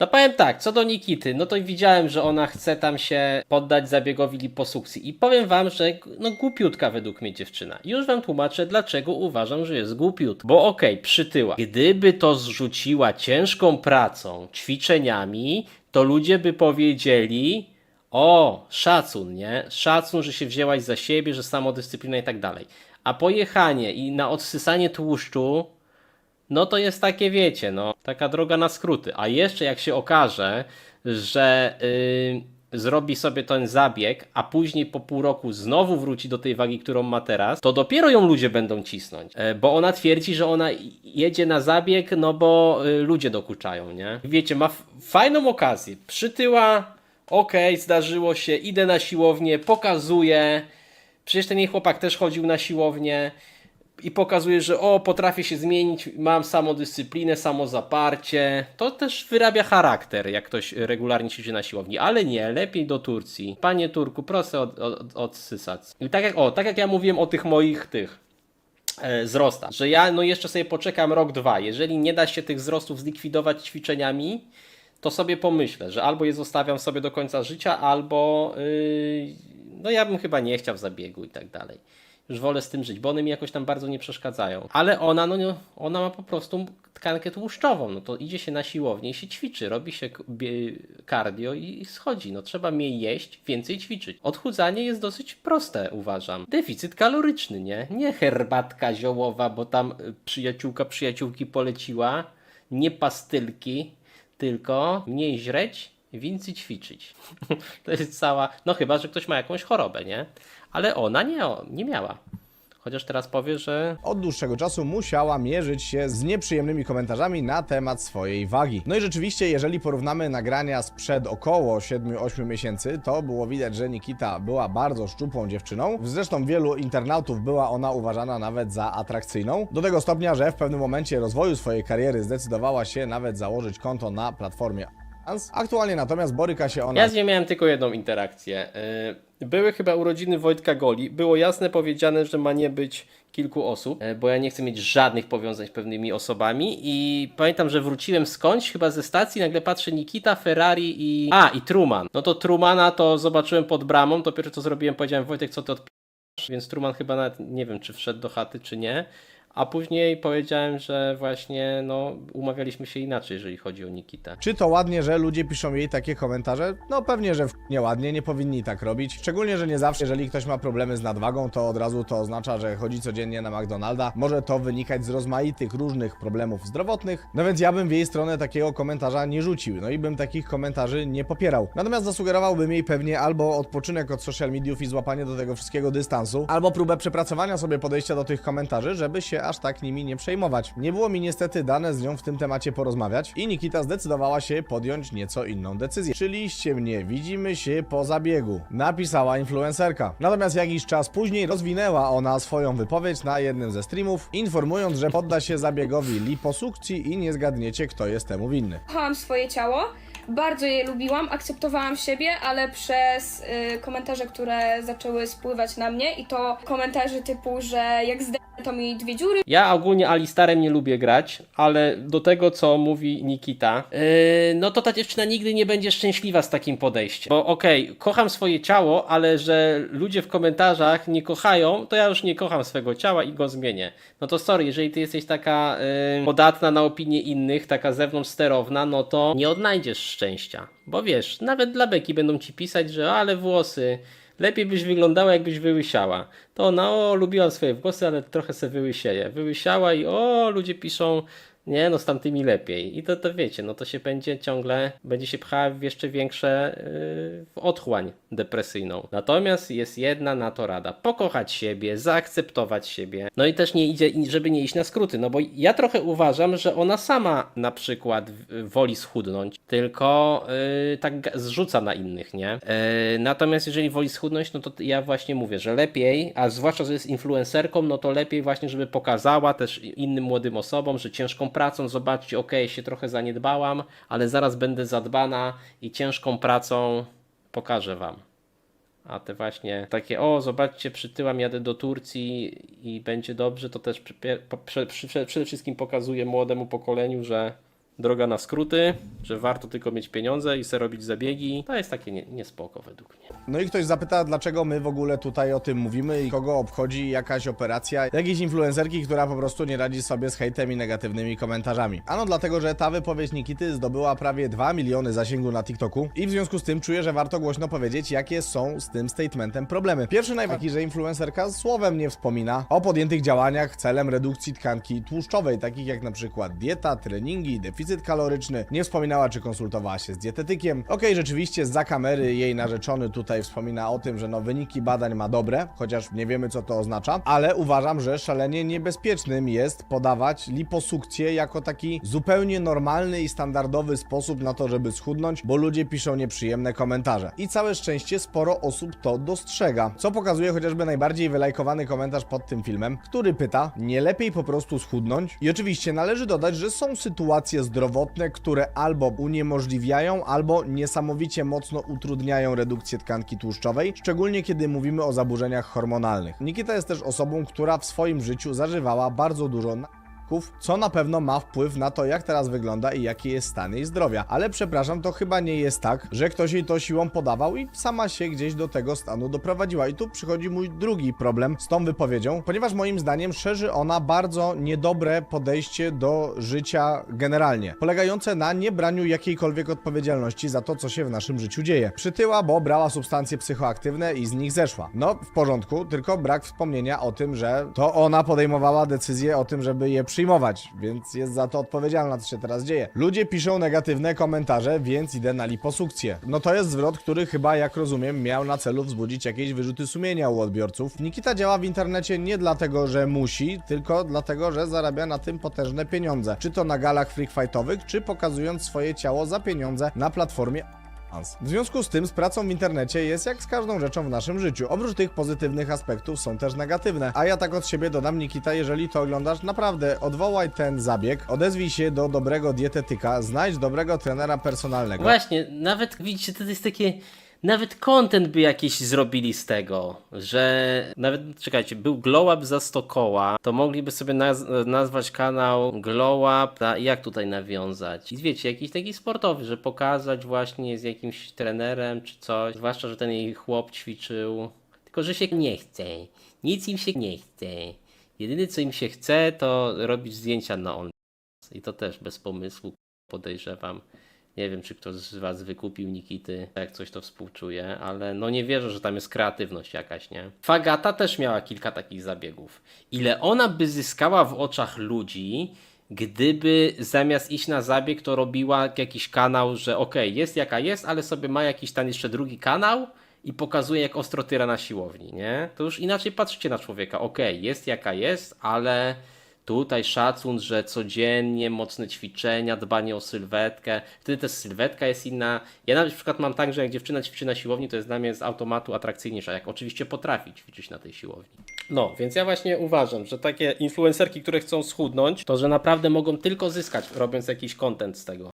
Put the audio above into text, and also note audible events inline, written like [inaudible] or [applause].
No powiem tak, co do Nikity, no to widziałem, że ona chce tam się poddać zabiegowi liposukcji i powiem wam, że no głupiutka według mnie dziewczyna. Już wam tłumaczę, dlaczego uważam, że jest głupiutka. Bo okej, przytyła. Gdyby to zrzuciła ciężką pracą, ćwiczeniami, to ludzie by powiedzieli, o, szacun, nie? Szacun, że się wzięłaś za siebie, że samodyscyplina i tak dalej. A pojechanie i na odsysanie tłuszczu, no to jest takie, wiecie, no, taka droga na skróty. A jeszcze jak się okaże, że yy, zrobi sobie ten zabieg, a później po pół roku znowu wróci do tej wagi, którą ma teraz, to dopiero ją ludzie będą cisnąć. E, bo ona twierdzi, że ona jedzie na zabieg, no bo y, ludzie dokuczają, nie? Wiecie, ma fajną okazję. Przytyła, okej, zdarzyło się, idę na siłownię, pokazuję. Przecież ten jej chłopak też chodził na siłownię i pokazuje, że o, potrafię się zmienić, mam samodyscyplinę, samozaparcie. To też wyrabia charakter, jak ktoś regularnie ćwiczy na siłowni, ale nie, lepiej do Turcji. Panie Turku, proszę od, od, odsysać. I tak jak, o, tak jak ja mówiłem o tych moich tych e, wzrostach, że ja no jeszcze sobie poczekam rok, dwa. Jeżeli nie da się tych wzrostów zlikwidować ćwiczeniami, to sobie pomyślę, że albo je zostawiam sobie do końca życia, albo yy, no ja bym chyba nie chciał zabiegu i tak dalej. Już wolę z tym żyć, bo one mi jakoś tam bardzo nie przeszkadzają. Ale ona, no ona ma po prostu tkankę tłuszczową, no to idzie się na siłownię i się ćwiczy, robi się cardio i schodzi. No trzeba mniej jeść, więcej ćwiczyć. Odchudzanie jest dosyć proste, uważam. Deficyt kaloryczny, nie? Nie herbatka ziołowa, bo tam y, przyjaciółka przyjaciółki poleciła, nie pastylki, tylko mniej źreć, więcej ćwiczyć. [laughs] to jest cała, no chyba, że ktoś ma jakąś chorobę, nie? Ale ona nie, nie miała. Chociaż teraz powie, że od dłuższego czasu musiała mierzyć się z nieprzyjemnymi komentarzami na temat swojej wagi. No i rzeczywiście, jeżeli porównamy nagrania sprzed około 7-8 miesięcy, to było widać, że Nikita była bardzo szczupłą dziewczyną. Zresztą wielu internautów była ona uważana nawet za atrakcyjną. Do tego stopnia, że w pewnym momencie rozwoju swojej kariery zdecydowała się nawet założyć konto na platformie. Aktualnie natomiast boryka się ona Ja z nią miałem tylko jedną interakcję. Yy, Były chyba urodziny Wojtka Goli. Było jasne powiedziane, że ma nie być kilku osób, yy, bo ja nie chcę mieć żadnych powiązań z pewnymi osobami. I pamiętam, że wróciłem skądś, chyba ze stacji, nagle patrzę Nikita, Ferrari i. A, i Truman. No to Trumana to zobaczyłem pod bramą. To pierwsze co zrobiłem, powiedziałem Wojtek, co ty odp***sz? Więc Truman chyba nawet nie wiem, czy wszedł do chaty, czy nie. A później powiedziałem, że właśnie no, umawialiśmy się inaczej, jeżeli chodzi o Nikitę. Czy to ładnie, że ludzie piszą jej takie komentarze? No pewnie, że w- nieładnie, nie powinni tak robić. Szczególnie, że nie zawsze, jeżeli ktoś ma problemy z nadwagą, to od razu to oznacza, że chodzi codziennie na McDonalda. Może to wynikać z rozmaitych różnych problemów zdrowotnych. No więc ja bym w jej stronę takiego komentarza nie rzucił. No i bym takich komentarzy nie popierał. Natomiast zasugerowałbym jej pewnie albo odpoczynek od social mediów i złapanie do tego wszystkiego dystansu, albo próbę przepracowania sobie podejścia do tych komentarzy, żeby się aż tak nimi nie przejmować. Nie było mi niestety dane z nią w tym temacie porozmawiać i Nikita zdecydowała się podjąć nieco inną decyzję. Czyliście mnie, widzimy się po zabiegu, napisała influencerka. Natomiast jakiś czas później rozwinęła ona swoją wypowiedź na jednym ze streamów, informując, że podda się zabiegowi liposukcji i nie zgadniecie, kto jest temu winny. Kochałam swoje ciało, bardzo je lubiłam, akceptowałam siebie, ale przez y, komentarze, które zaczęły spływać na mnie i to komentarze typu, że jak zdejmę to mi dwie dziury Ja ogólnie Alistarem nie lubię grać, ale do tego, co mówi Nikita, yy, no to ta dziewczyna nigdy nie będzie szczęśliwa z takim podejściem. Bo okej, kocham swoje ciało, ale że ludzie w komentarzach nie kochają, to ja już nie kocham swego ciała i go zmienię. No to sorry, jeżeli ty jesteś taka yy, podatna na opinie innych, taka zewnątrz sterowna, no to nie odnajdziesz szczęścia. Bo wiesz, nawet dla beki będą ci pisać, że ale włosy, Lepiej byś wyglądała, jakbyś wyłysiała. To ona, o, lubiłam swoje włosy, ale trochę se wyłysieje. Wyłysiała i o, ludzie piszą, nie, no z tamtymi lepiej. I to, to wiecie, no to się będzie ciągle, będzie się pchała w jeszcze większe yy, otchłań depresyjną. Natomiast jest jedna na to rada. Pokochać siebie, zaakceptować siebie. No i też nie idzie, żeby nie iść na skróty, no bo ja trochę uważam, że ona sama na przykład woli schudnąć, tylko yy, tak zrzuca na innych, nie? Yy, natomiast jeżeli woli schudnąć, no to ja właśnie mówię, że lepiej, a zwłaszcza, że jest influencerką, no to lepiej właśnie, żeby pokazała też innym młodym osobom, że ciężką pracą, zobaczcie, okej, się trochę zaniedbałam, ale zaraz będę zadbana i ciężką pracą pokażę wam. A te właśnie takie, o zobaczcie, przytyłam, jadę do Turcji i będzie dobrze, to też przy- prze- przy- przede wszystkim pokazuje młodemu pokoleniu, że droga na skróty, że warto tylko mieć pieniądze i sobie robić zabiegi, to jest takie nie, niespoko według mnie. No i ktoś zapyta, dlaczego my w ogóle tutaj o tym mówimy i kogo obchodzi jakaś operacja jakiejś influencerki, która po prostu nie radzi sobie z hejtem i negatywnymi komentarzami. Ano dlatego, że ta wypowiedź Nikity zdobyła prawie 2 miliony zasięgu na TikToku i w związku z tym czuję, że warto głośno powiedzieć, jakie są z tym statementem problemy. Pierwszy najważniejszy, że influencerka słowem nie wspomina o podjętych działaniach celem redukcji tkanki tłuszczowej, takich jak na przykład dieta, treningi, deficyt kaloryczny. Nie wspominała, czy konsultowała się z dietetykiem. Okej, rzeczywiście za kamery jej narzeczony tutaj wspomina o tym, że no wyniki badań ma dobre, chociaż nie wiemy co to oznacza, ale uważam, że szalenie niebezpiecznym jest podawać liposukcję jako taki zupełnie normalny i standardowy sposób na to, żeby schudnąć, bo ludzie piszą nieprzyjemne komentarze. I całe szczęście sporo osób to dostrzega, co pokazuje chociażby najbardziej wylajkowany komentarz pod tym filmem, który pyta, nie lepiej po prostu schudnąć? I oczywiście należy dodać, że są sytuacje zdrowotne, które albo uniemożliwiają, albo niesamowicie mocno utrudniają redukcję tkanki tłuszczowej, szczególnie kiedy mówimy o zaburzeniach hormonalnych. Nikita jest też osobą, która w swoim życiu zażywała bardzo dużo co na pewno ma wpływ na to, jak teraz wygląda i jaki jest stan jej zdrowia. Ale przepraszam, to chyba nie jest tak, że ktoś jej to siłą podawał i sama się gdzieś do tego stanu doprowadziła. I tu przychodzi mój drugi problem z tą wypowiedzią, ponieważ moim zdaniem szerzy ona bardzo niedobre podejście do życia generalnie, polegające na niebraniu jakiejkolwiek odpowiedzialności za to, co się w naszym życiu dzieje. Przytyła, bo brała substancje psychoaktywne i z nich zeszła. No, w porządku, tylko brak wspomnienia o tym, że to ona podejmowała decyzję o tym, żeby je przyjmować, więc jest za to odpowiedzialna, co się teraz dzieje. Ludzie piszą negatywne komentarze, więc idę na liposukcję. No to jest zwrot, który chyba, jak rozumiem, miał na celu wzbudzić jakieś wyrzuty sumienia u odbiorców. Nikita działa w internecie nie dlatego, że musi, tylko dlatego, że zarabia na tym potężne pieniądze. Czy to na galach freak fightowych, czy pokazując swoje ciało za pieniądze na platformie w związku z tym z pracą w internecie jest jak z każdą rzeczą w naszym życiu. Oprócz tych pozytywnych aspektów są też negatywne. A ja tak od siebie dodam, Nikita, jeżeli to oglądasz, naprawdę odwołaj ten zabieg, odezwij się do dobrego dietetyka, znajdź dobrego trenera personalnego. Właśnie, nawet widzicie, to jest takie. Nawet content by jakiś zrobili z tego, że nawet, czekajcie, był Glow Up za 100 koła, to mogliby sobie naz- nazwać kanał Glow Up, a jak tutaj nawiązać? I wiecie, jakiś taki sportowy, że pokazać właśnie z jakimś trenerem czy coś, zwłaszcza, że ten jej chłop ćwiczył, tylko że się nie chce, nic im się nie chce. Jedyne co im się chce, to robić zdjęcia na on. I to też bez pomysłu, podejrzewam. Nie wiem, czy ktoś z Was wykupił Nikity, jak coś to współczuje, ale no nie wierzę, że tam jest kreatywność jakaś, nie? Fagata też miała kilka takich zabiegów. Ile ona by zyskała w oczach ludzi, gdyby zamiast iść na zabieg, to robiła jakiś kanał, że okej, jest jaka jest, ale sobie ma jakiś tam jeszcze drugi kanał i pokazuje, jak ostro tyra na siłowni, nie? To już inaczej patrzycie na człowieka. Okej, jest jaka jest, ale Tutaj szacun, że codziennie mocne ćwiczenia, dbanie o sylwetkę. Wtedy też sylwetka jest inna. Ja na przykład mam tak, że jak dziewczyna ćwiczy na siłowni, to jest dla mnie z automatu atrakcyjniejsza, jak oczywiście potrafi ćwiczyć na tej siłowni. No, więc ja właśnie uważam, że takie influencerki, które chcą schudnąć, to że naprawdę mogą tylko zyskać, robiąc jakiś content z tego.